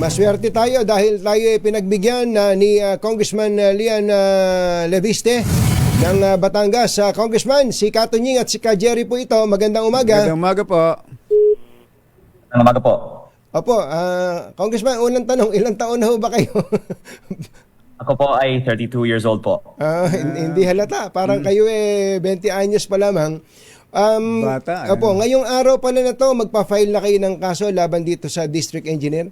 Maswerte tayo dahil tayo ay pinagbigyan na ni ah, Congressman ah, Lian ah, Leviste ng ah, Batangas. Ah, Congressman, si Katunying at si Ka Jerry po ito. Magandang umaga. Magandang umaga po. Ang umaga po. Opo, ah, Congressman, unang tanong, ilang taon na ho ba kayo? Ako po ay 32 years old po. Hin- hindi halata. Parang kayo eh 20 anyos pa lamang. Um, Bata, Opo, eh. ngayong araw pala na to, magpa-file na kayo ng kaso laban dito sa District Engineer?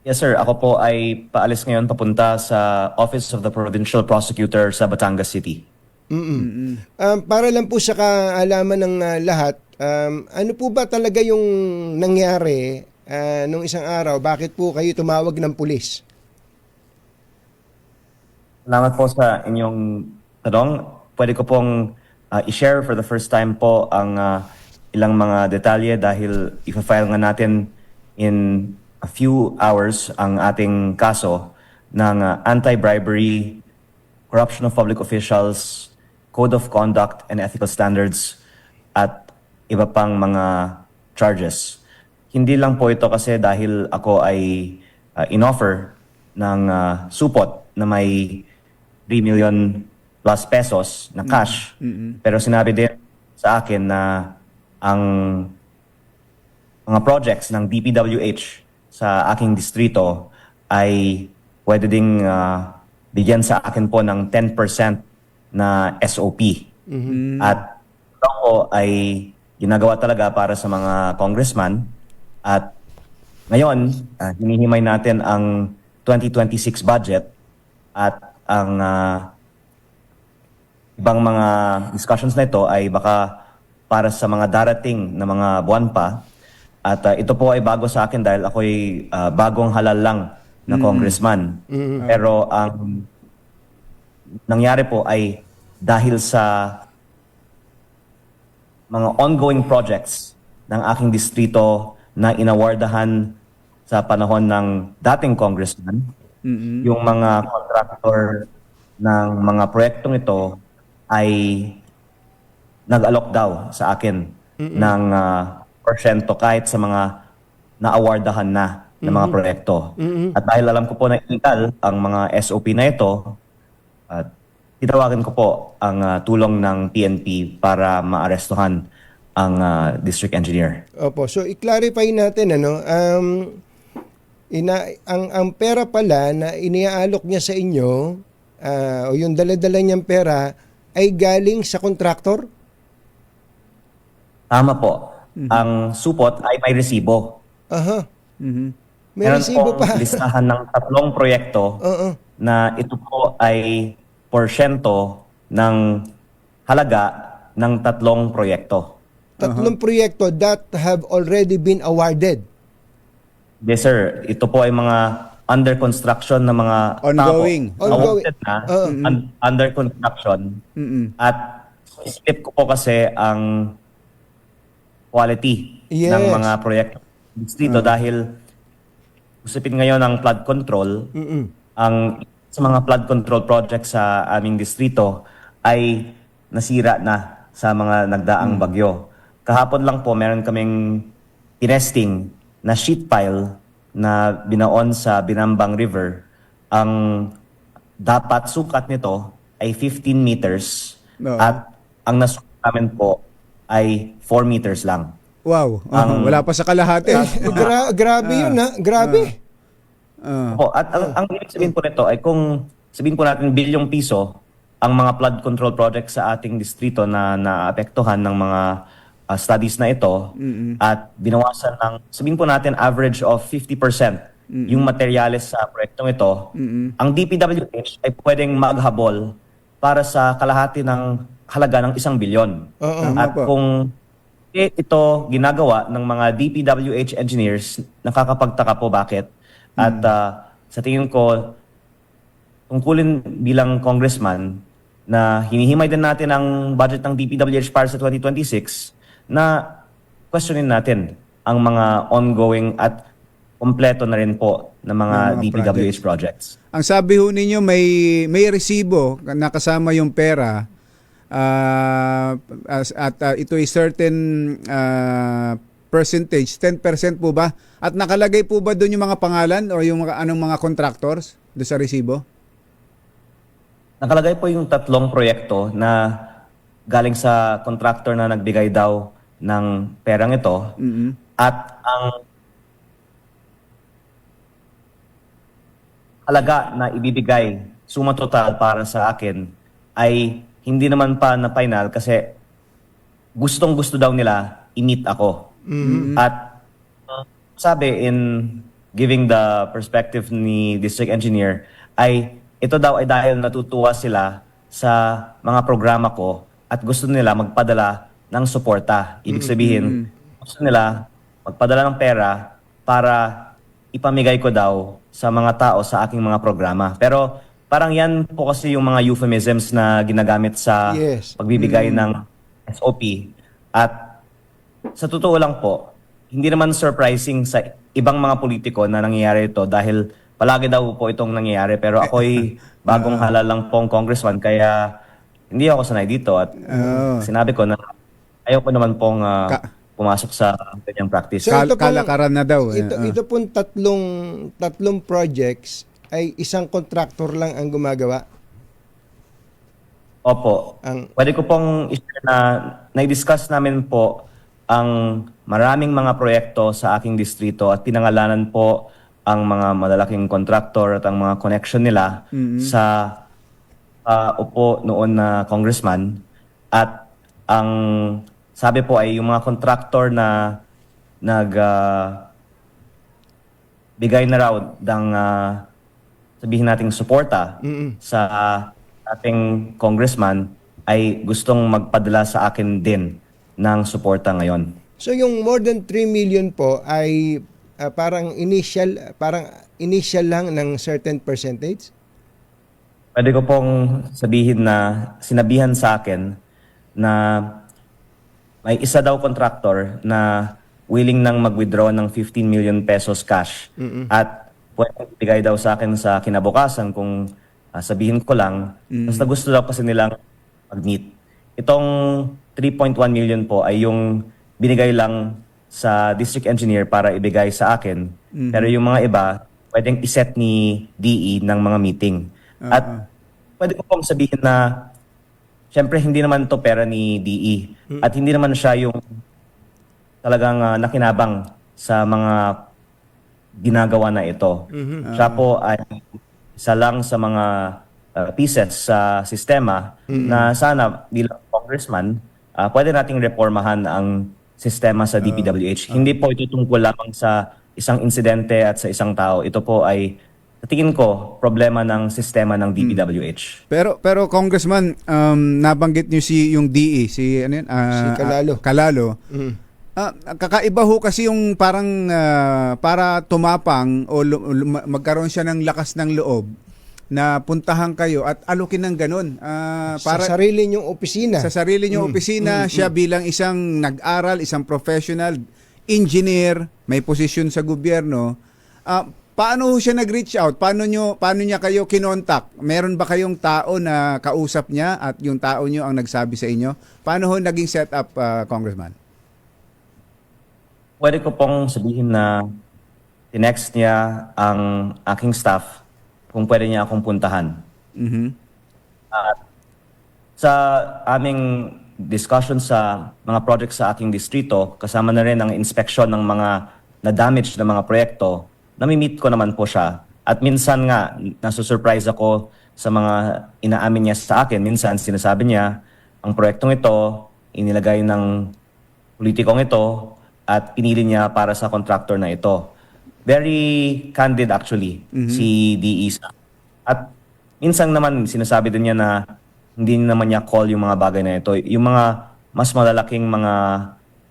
Yes sir, ako po ay paalis ngayon papunta sa Office of the Provincial Prosecutor sa Batangas City. Um, para lang po sa kaalaman ng ah, lahat, um, ano po ba talaga yung nangyari ah, nung isang araw? Bakit po kayo tumawag ng pulis? Salamat po sa inyong tanong. Pwede ko pong ah, i-share for the first time po ang ah, ilang mga detalye dahil ipa-file nga natin in a few hours ang ating kaso ng ah, anti-bribery, corruption of public officials, code of conduct and ethical standards at iba pang mga charges. Hindi lang po ito kasi dahil ako ay uh, inoffer ng ah, supot na may 3 million plus pesos na cash. Pero sinabi din sa akin na ang mga projects ng DPWH sa aking distrito ay pwede ding ah, bigyan sa akin po ng 10% na SOP. At ito ko ay ginagawa talaga para sa mga congressman at ngayon, ah, hinihimay natin ang 2026 budget at ang ah, ibang mga discussions na ito ay baka para sa mga darating na mga buwan pa. At ah, ito po ay bago sa akin dahil ako'y ah, bagong halal lang na congressman. Pero ang nangyari po ay dahil sa mga ongoing projects ng aking distrito na inawardahan sa panahon ng dating congressman. Yung mga contractor ng mga proyektong ito ay nag-alok daw sa akin ng ah, porsyento kahit sa mga na-awardahan na ng mga proyekto. At dahil alam ko po na illegal ang mga SOP na ito, at tinawagan ko po ang ah, tulong ng PNP para maarestuhan ang ah, district engineer. Opo, so i-clarify natin ano, um, ina, ang, ang pera pala na iniaalok niya sa inyo, ah, o yung dala-dala niyang pera, ay galing sa kontraktor? Tama po. Ang supot ay may resibo. Aha. Mhm. May Meron resibo pa. listahan ng tatlong proyekto Oo. na ito po ay porsyento ng halaga ng tatlong proyekto. Tatlong proyekto that have already been awarded. Yes sir, ito po ay mga under construction na mga Ongoing. tao. Ongoing. Na, Oo. un- under construction. Mm-mm. At split ko po kasi ang quality Yes. ng mga proyekto dito dahil usapin ngayon ang flood control. Mm-mm. Ang sa mga flood control projects sa aming distrito ay nasira na sa mga nagdaang bagyo. Kahapon lang po meron kaming tinesting na sheet pile na binaon sa Binambang River. Ang dapat sukat nito ay 15 meters Oo. at ang nasukat namin po ay 4 meters lang. Wow. Ang- wala pa sa kalahati. Eh, gra- grabe yun ha, grabe. Ah. Po, at ang, ang ibig sabihin po nito ay kung sabihin po natin bilyong piso ang mga flood control projects sa ating distrito na naapektuhan ng mga ah, studies na ito at binawasan ng sabihin po natin average of 50% yung materyales sa proyektong ito, ang DPWH ay pwedeng maghabol para sa kalahati ng halaga ng isang bilyon. Oo. At Tama po. kung ito ginagawa ng mga DPWH engineers, nakakapagtaka po bakit. At ah, sa tingin ko, tungkulin bilang congressman na hinihimay din natin ang budget ng DPWH para sa 2026 na questionin natin ang mga ongoing at kompleto na rin po ng mga, Ng mga DPWH projects. Ang sabi ho ninyo may may resibo na kasama yung pera as- at ah, ito ay certain ah, percentage, 10% po ba? At nakalagay po ba doon yung mga pangalan o yung mga anong mga contractors doon sa resibo? Nakalagay po yung tatlong proyekto na galing sa contractor na nagbigay daw ng perang ito Mhm. at ang halaga na ibibigay suma total para sa akin ay hindi naman pa na final kasi gustong gusto daw nila i-meet ako. At uh, sabi in giving the perspective ni district engineer ay ito daw ay dahil natutuwa sila sa mga programa ko at gusto nila magpadala ng suporta. Ibig sabihin, gusto nila magpadala ng pera para ipamigay ko daw sa mga tao sa aking mga programa. Pero parang yan po kasi yung mga euphemisms na ginagamit sa Yes. pagbibigay ng SOP. At sa totoo lang po, hindi naman surprising sa ibang mga politiko na nangyayari ito dahil palagi daw po itong nangyayari. Pero ako'y bagong halal lang pong congressman kaya hindi ako sanay dito. At Oo. sinabi ko na ayaw ko naman pong ah, Ka- pumasok sa ganyang practice. So, Kal- ito pong- kalakaran na daw. eh. Ito, Ah. ito pong tatlong, tatlong projects ay isang contractor lang ang gumagawa. Opo. Ang, Pwede ko pong i-share na na-discuss namin po ang maraming mga proyekto sa aking distrito at pinangalanan po ang mga malalaking contractor at ang mga connection nila sa ah, upo noon na congressman at ang sabi po ay yung mga contractor na nag ah, bigay na raw ng ah, sabihin nating suporta Mm-mm. sa ating congressman ay gustong magpadala sa akin din ng suporta ngayon. so yung more than 3 million po ay ah, parang initial parang initial lang ng certain percentage. Pwede ko pong sabihin na sinabihan sa akin na may isa daw contractor na willing nang mag-withdraw ng 15 million pesos cash at pwede ibigay daw sa akin sa kinabukasan kung ah, sabihin ko lang. Basta gusto daw kasi nilang mag-meet. Itong 3.1 million po ay yung binigay lang sa district engineer para ibigay sa akin. Pero yung mga iba, pwedeng iset ni DE ng mga meeting. At pwede ko pong sabihin na syempre hindi naman to pera ni DE at hindi naman siya yung talagang ah, nakinabang sa mga ginagawa na ito. Siya po ay isa lang sa mga ah, pieces sa sistema na sana bilang congressman ah, pwede nating reformahan ang sistema sa DPWH. Hindi po ito tungkol lamang sa isang insidente at sa isang tao. Ito po ay sa tingin ko problema ng sistema ng DPWH. Pero pero Congressman, um, nabanggit niyo si yung DE, si ano yun? Ah, Si Calalo. ah, Calalo. Mm. Ah, kakaiba ho kasi yung parang ah, para tumapang o magkaroon siya ng lakas ng loob na puntahan kayo at alukin ng ganun. Ah, para sa sarili niyong opisina. sa sarili niyo opisina, siya bilang isang nag-aral, isang professional, engineer, may posisyon sa gobyerno. Ah, paano siya nag-reach out? Paano niyo paano niya kayo kinontak? Meron ba kayong tao na kausap niya at yung tao niyo ang nagsabi sa inyo? Paano ho naging setup, ah, Congressman? Pwede ko pong sabihin na tinext niya ang aking staff kung pwede niya akong puntahan. Mhm. At sa aming discussion sa mga projects sa aking distrito, kasama na rin ang inspeksyon ng mga na-damage na mga proyekto, nami-meet ko naman po siya. At minsan nga, nasusurprise ako sa mga inaamin niya sa akin. Minsan sinasabi niya, ang proyektong ito, inilagay ng politikong ito at pinili niya para sa contractor na ito. Very candid actually si DE at minsan naman sinasabi din niya na hindi naman niya call yung mga bagay na ito. Yung mga mas malalaking mga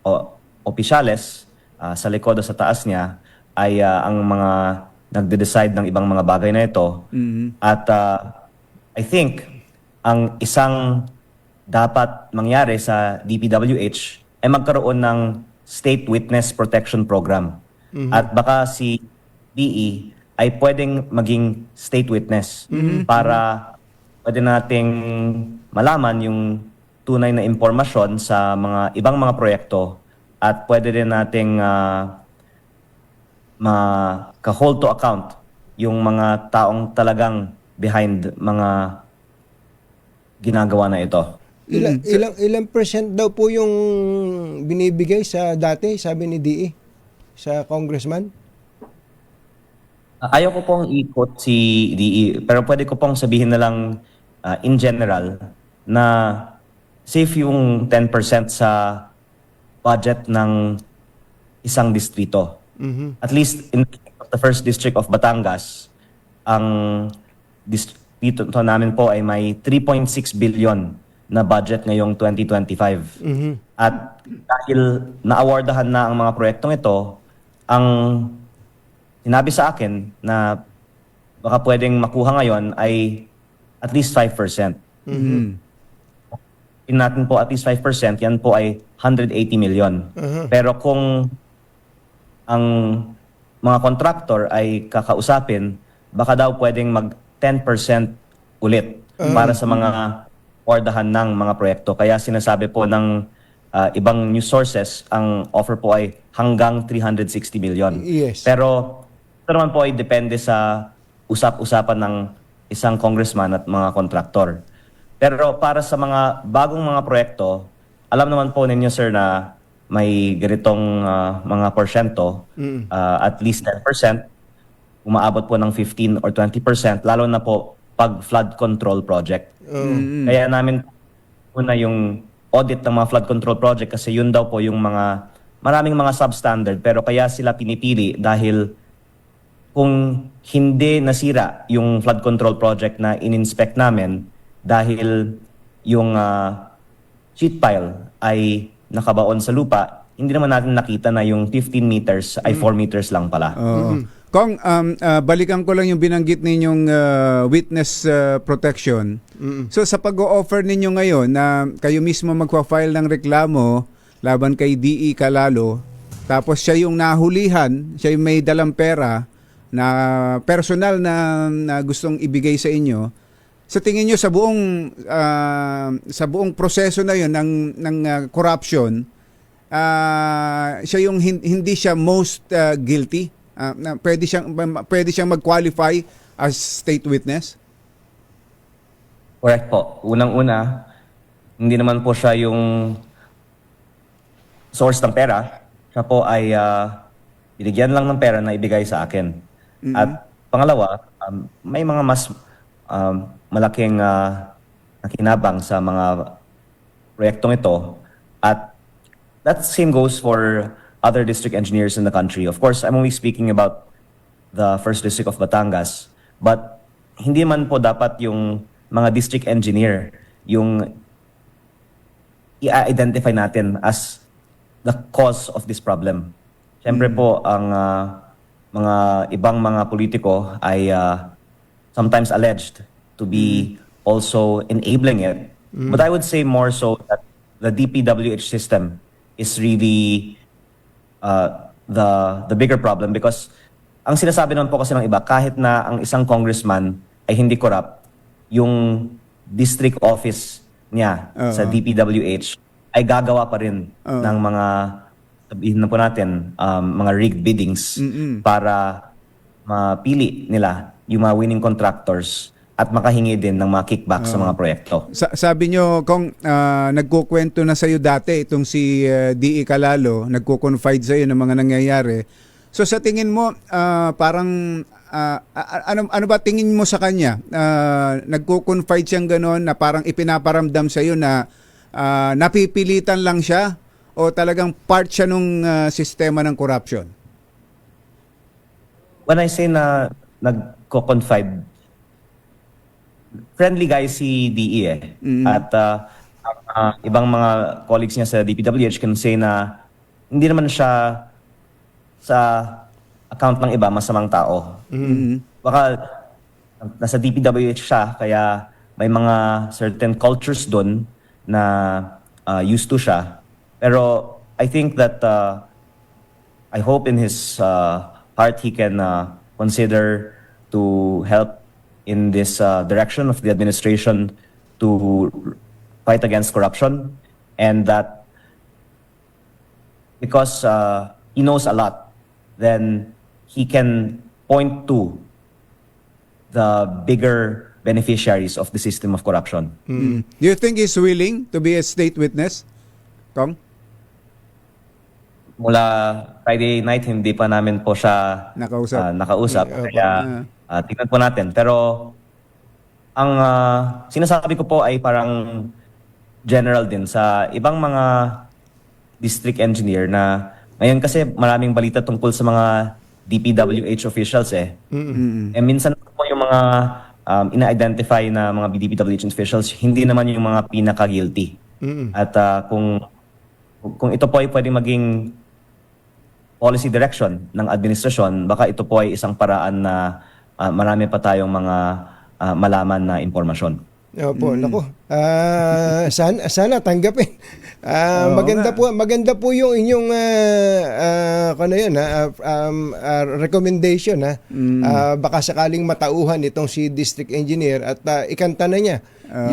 o, opisyales ah, sa likod o sa taas niya ay ah, ang mga nagde-decide ng ibang mga bagay na ito. Mhm. At ah, I think ang isang dapat mangyari sa DPWH ay magkaroon ng State Witness Protection Program. At baka si DE ay pwedeng maging state witness para pwede nating malaman yung tunay na impormasyon sa mga ibang mga proyekto at pwede rin nating ah, maka-hold to account yung mga taong talagang behind mga ginagawa na ito. Ilang, Mm. ilang, ilang percent daw po yung binibigay sa dati, sabi ni DE, sa congressman? Ah, Ayaw ko pong ikot si DE, pero pwede ko pong sabihin na lang ah, in general na safe yung 10% sa budget ng isang distrito. Mhm. At least in the first district of Batangas, ang distrito namin po ay may 3.6 billion na budget ngayong 2025. Mhm. At dahil na-awardahan na ang mga proyektong ito, ang sinabi sa akin na baka pwedeng makuha ngayon ay at least 5%. Mhm. In natin po at least 5%, yan po ay 180 million. Uh-huh. Pero kung ang mga contractor ay kakausapin, baka daw pwedeng mag 10% ulit para sa mga ordahan ng mga proyekto. Kaya sinasabi po ng ah, ibang news sources, ang offer po ay hanggang 360 million. Yes. Pero ito naman po ay depende sa usap-usapan ng isang congressman at mga kontraktor. Pero para sa mga bagong mga proyekto, alam naman po ninyo sir na may ganitong ah, mga porsyento, ah, at least 10%, umaabot po ng 15 or 20%, lalo na po pag flood control project. Kaya namin una yung audit ng mga flood control project kasi yun daw po yung mga maraming mga substandard pero kaya sila pinipili dahil kung hindi nasira yung flood control project na in-inspect namin dahil yung ah, sheet pile ay nakabaon sa lupa, hindi naman natin nakita na yung 15 meters ay 4 meters lang pala. Oo. Kong, um, ah, balikan ko lang yung binanggit ninyong ah, witness ah, protection. So sa pag-o-offer ninyo ngayon na kayo mismo magpa-file ng reklamo laban kay DE Kalalo, tapos siya yung nahulihan, siya yung may dalang pera na personal na, na gustong ibigay sa inyo. Sa tingin niyo sa buong ah, sa buong proseso na 'yon ng ng ah, corruption, ah, siya yung hin- hindi siya most ah, guilty. Ah, na pwede siyang pwede siyang mag-qualify as state witness. Correct po. Unang-una, hindi naman po siya yung source ng pera. Siya po ay ah, binigyan lang ng pera na ibigay sa akin. At pangalawa, um, may mga mas um, malaking ah, nakinabang sa mga proyektong ito. At that same goes for other district engineers in the country. Of course, I'm only speaking about the first district of Batangas. But hindi man po dapat yung mga district engineer yung i-identify natin as the cause of this problem. Siyempre po, ang ah, mga ibang mga politiko ay ah, sometimes alleged to be also enabling it. But I would say more so that the DPWH system is really uh, the the bigger problem because ang sinasabi naman po kasi ng iba kahit na ang isang congressman ay hindi corrupt yung district office niya sa Oo. DPWH ay gagawa pa rin Oo. ng mga sabihin na po natin um, mga rigged biddings Mm-mm. para mapili nila yung mga winning contractors at makahingi din ng mga kickback sa mga proyekto. Sa- sabi nyo, kung nagkukwento na sa'yo dati itong si uh, D.E. Kalalo, nagko-confide sa'yo ng mga nangyayari. So sa tingin mo, ah, parang ah, a- ano, ano ba tingin mo sa kanya? Ah, nagko-confide siyang gano'n na parang ipinaparamdam sa'yo na ah, napipilitan lang siya o talagang part siya nung ah, sistema ng corruption? When I say na nagko-confide, friendly guy si DE eh. Mm. At uh, uh, ibang mga colleagues niya sa DPWH can say na hindi naman siya sa account ng iba masamang tao. Mhm. Baka nasa DPWH siya kaya may mga certain cultures doon na uh, used to siya. Pero I think that uh, I hope in his uh, heart he can uh, consider to help in this uh, direction of the administration to fight against corruption and that because uh, he knows a lot, then he can point to the bigger beneficiaries of the system of corruption. Mm. Do you think he's willing to be a state witness? Kong? Mula Friday night, hindi pa namin po siya Nakausap. ah, nakausap. Yeah, Kaya Ah. Ah, tingnan po natin. Pero ang ah, sinasabi ko po ay parang general din sa ibang mga district engineer na ngayon kasi maraming balita tungkol sa mga DPWH officials eh. Mm. Eh minsan po yung mga um, ina-identify na mga DPWH officials, hindi naman yung mga pinaka-guilty. Mm-mm. At ah, kung kung ito po ay pwede maging policy direction ng administrasyon, baka ito po ay isang paraan na ah, marami pa tayong mga ah, malaman na impormasyon. Opo, nako. Ah, sana sana tanggapin. Ah, Oo maganda nga. po, maganda po yung inyong ah ah, ano yun, ah, um, ah, recommendation ha. Ah, baka sakaling matauhan itong si district engineer at ah, ikanta na niya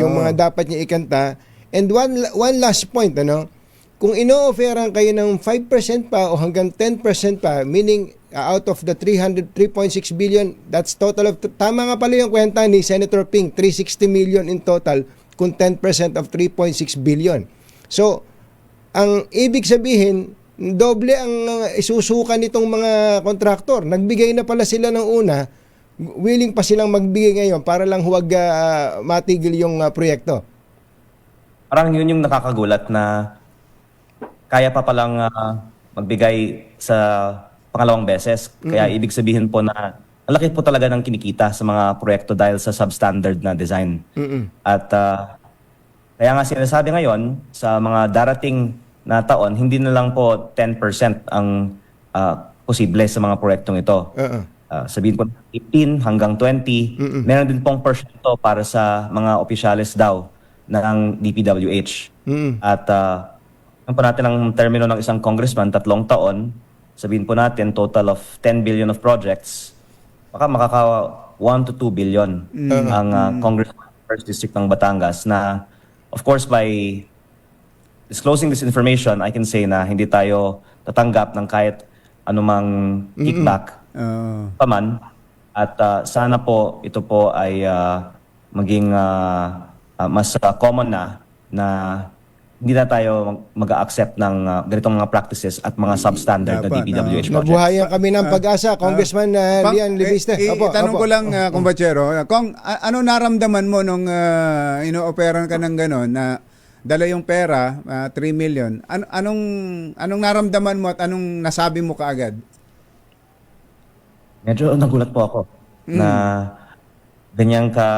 yung mga dapat niya ikanta. And one one last point ano, kung ino-offeran kayo ng 5% pa o hanggang 10% pa, meaning uh, out of the 300 3.6 billion, that's total of tama nga pala yung kwenta ni Senator Ping, 360 million in total kung 10% of 3.6 billion. So, ang ibig sabihin, doble ang uh, isusukan nitong mga kontraktor. Nagbigay na pala sila ng una, willing pa silang magbigay ngayon para lang huwag uh, matigil yung uh, proyekto. Parang yun yung nakakagulat na kaya pa palang ah, magbigay sa pangalawang beses. Kaya ibig sabihin po na ang laki po talaga ng kinikita sa mga proyekto dahil sa substandard na design. Mm-mm. At ah, kaya nga sinasabi ngayon sa mga darating na taon, hindi na lang po 10% ang ah, posible sa mga proyektong ito. Oo. Ah, sabihin po 15 hanggang 20. Meron din pong porsyento para sa mga opisyalis daw ng DPWH. Mm-mm. At uh, ano po natin ang termino ng isang congressman, tatlong taon, sabihin po natin total of 10 billion of projects, baka makaka 1 to 2 billion ang uh, congressman ng first district ng Batangas na of course by disclosing this information, I can say na hindi tayo tatanggap ng kahit anumang kickback Oo. paman. At uh, sana po ito po ay uh, maging uh, uh, mas uh, common na na hindi na tayo mag- mag-accept ng uh, ganitong mga practices at mga substandard na DPWH projects. Mabuhayan kami ng pag-asa, Congressman uh, Pang- Lian Liviste. eh, Opo, itanong opo. ko lang, uh, kumbachero, kung a- ano naramdaman mo nung uh, ino-operan ka ng gano'n na dala yung pera, uh, 3 million, an- anong, anong naramdaman mo at anong nasabi mo kaagad? Medyo nagulat po ako na ganyan ka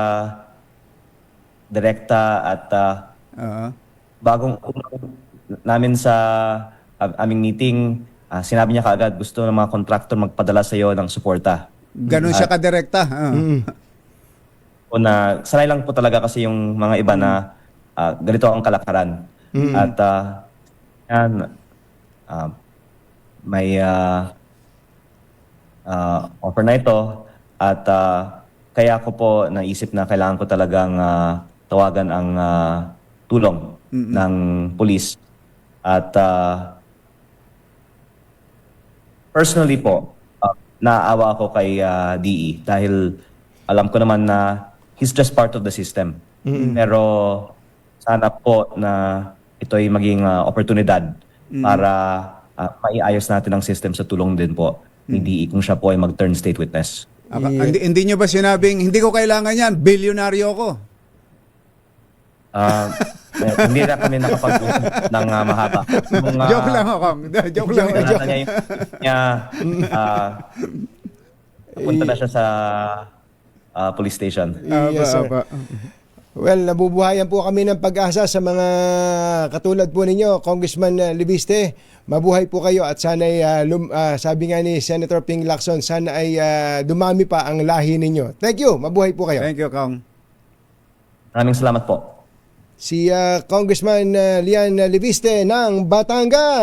direkta at uh, Oo. Bagong namin sa uh, aming meeting, uh, sinabi niya kaagad gusto ng mga contractor magpadala sa iyo ng suporta. Ganun siya kadirekta. oo. Mm. o na sanay lang po talaga kasi yung mga iba na ah, ganito ang kalakaran. At ah, yan, ah, may ah, ah, offer na ito at ah, kaya ko po naisip na kailangan ko talagang ah, tawagan ang ah, tulong ng pulis. At ah, personally po, uh, naawa ako kay ah, DE dahil alam ko naman na he's just part of the system. Pero sana po na ito ay maging ah, oportunidad para ah, maiayos natin ang system sa tulong din po ni DE kung siya po ay mag-turn state witness. Aka- hindi, hindi nyo ba sinabing, hindi ko kailangan yan, bilyonaryo ko? Ah, eh, hindi na kami nakapag-usap ng ah, mahaba. Nung, ah, joke lang ako. joke lang. Joke niya yung niya ah, punta na siya sa ah, police station. Aba, Yes, sir. aba. Well, nabubuhayan po kami ng pag-asa sa mga katulad po ninyo, Congressman uh, Libiste. Mabuhay po kayo at sana ay, uh, lum- uh, sabi nga ni Senator Ping Lacson, sana ay uh, dumami pa ang lahi ninyo. Thank you. Mabuhay po kayo. Thank you, Kong. Maraming salamat po. Si uh, Congressman uh, Lian Libiste ng Batangas.